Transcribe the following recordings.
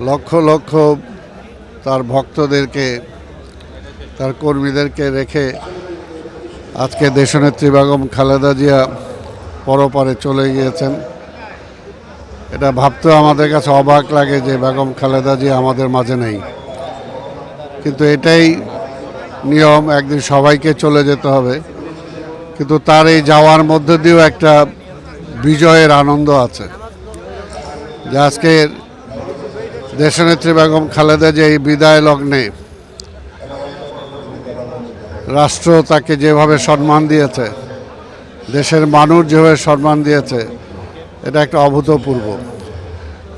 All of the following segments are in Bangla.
লক্ষ লক্ষ তার ভক্তদেরকে, তার কর্মীদেরকে রেখে আজকে দেশনেত্রী বেগম খালেদা জিয়া পরপারে চলে গিয়েছেন। এটা ভাবতেও আমাদের কাছে অবাক লাগে যে বেগম খালেদা জিয়া আমাদের মাঝে নেই। কিন্তু এটাই নিয়ম, একদিন সবাইকে চলে যেতে হবে। কিন্তু তার এই যাওয়ার মধ্যে দিয়েও একটা বিজয়ের আনন্দ আছে। যে আজকের দেশনেত্রী বেগম খালেদা যে এই বিদায় লগ্নে রাষ্ট্র তাকে যেভাবে সম্মান দিয়েছে, দেশের মানুষ যেভাবে সম্মান দিয়েছে, এটা একটা অভূতপূর্ব।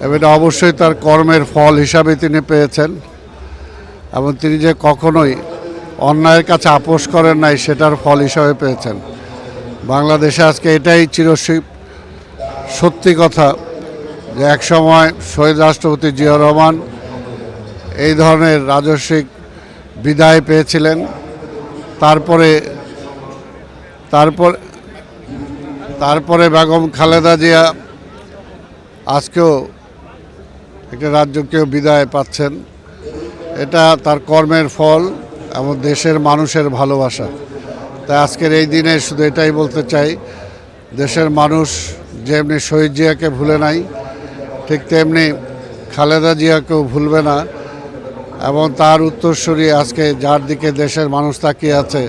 এবং অবশ্যই তার কর্মের ফল হিসাবে তিনি পেয়েছেন। এবং তিনি যে কখনোই অন্যায়ের কাছে আপোষ করেন নাই, সেটার ফল হিসাবে পেয়েছেন। বাংলাদেশে আজকে এটাই চিরসী সত্যি কথা। যে একসময় শহীদ রাষ্ট্রপতি জিয়া রহমান এই ধরনের রাজস্বিক বিদায় পেয়েছিলেন। তারপরে, তারপর, তারপরে বেগম খালেদা জিয়া আজকেও একটা রাজ্যকেও বিদায় পাচ্ছেন। এটা তার কর্মের ফল এবং দেশের মানুষের ভালোবাসা। তাই আজকের এই দিনে শুধু এটাই বলতে চাই, দেশের মানুষ যেমনি শহীদ জিয়াকে ভুলে নাই ঠিক তেমনি খালেদা জিয়াকেও ভুলবে না এবং তার উত্তরসূরি আজকে যার দিকে দেশের মানুষ তাকিয়ে আছে,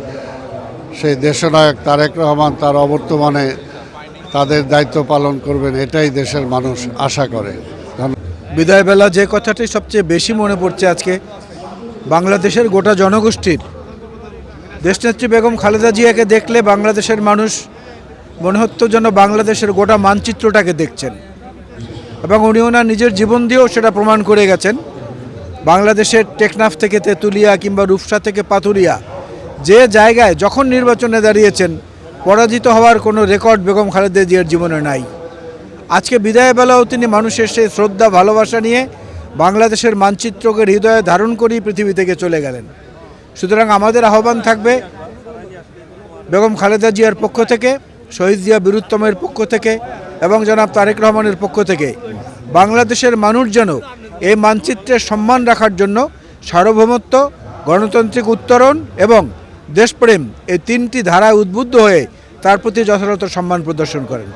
সেই দেশনায়ক তারেক রহমান তার অবর্তমানে তাদের দায়িত্ব পালন করবেন, এটাই দেশের মানুষ আশা করে। বিদায়বেলা যে কথাটি সবচেয়ে বেশি মনে পড়ছে আজকে, বাংলাদেশের গোটা জনগোষ্ঠীর। দেশনেত্রী বেগম খালেদা জিয়াকে দেখলে বাংলাদেশের মানুষ মনে হতো যেন বাংলাদেশের গোটা মানচিত্রটাকে দেখছেন। এবং উনি ওনার নিজের জীবন দিয়েও সেটা প্রমাণ করে গেছেন। বাংলাদেশের টেকনাফ থেকে তেঁতুলিয়া কিংবা রূপসা থেকে পাতুরিয়া যে জায়গায় যখন নির্বাচনে দাঁড়িয়েছেন, পরাজিত হওয়ার কোনো রেকর্ড বেগম খালেদা জিয়ার জীবনে নাই। আজকে বিদায় বেলাও তিনি মানুষের সেই শ্রদ্ধা, ভালোবাসা নিয়ে বাংলাদেশের মানচিত্রকে হৃদয়ে ধারণ করেই পৃথিবী থেকে চলে গেলেন। সুতরাং আমাদের আহ্বান থাকবে বেগম খালেদা জিয়ার পক্ষ থেকে। শহীদ জিয়া বীরুত্তমের পক্ষ থেকে এবং জনাব তারেক রহমানের পক্ষ থেকে বাংলাদেশের মানুষ যেন এই মানচিত্রের সম্মান রাখার জন্য সার্বভৌমত্ব, গণতান্ত্রিক উত্তরণ এবং দেশপ্রেম এই তিনটি ধারায় উদ্বুদ্ধ হয়ে তার প্রতি যথাযথ সম্মান প্রদর্শন করেন।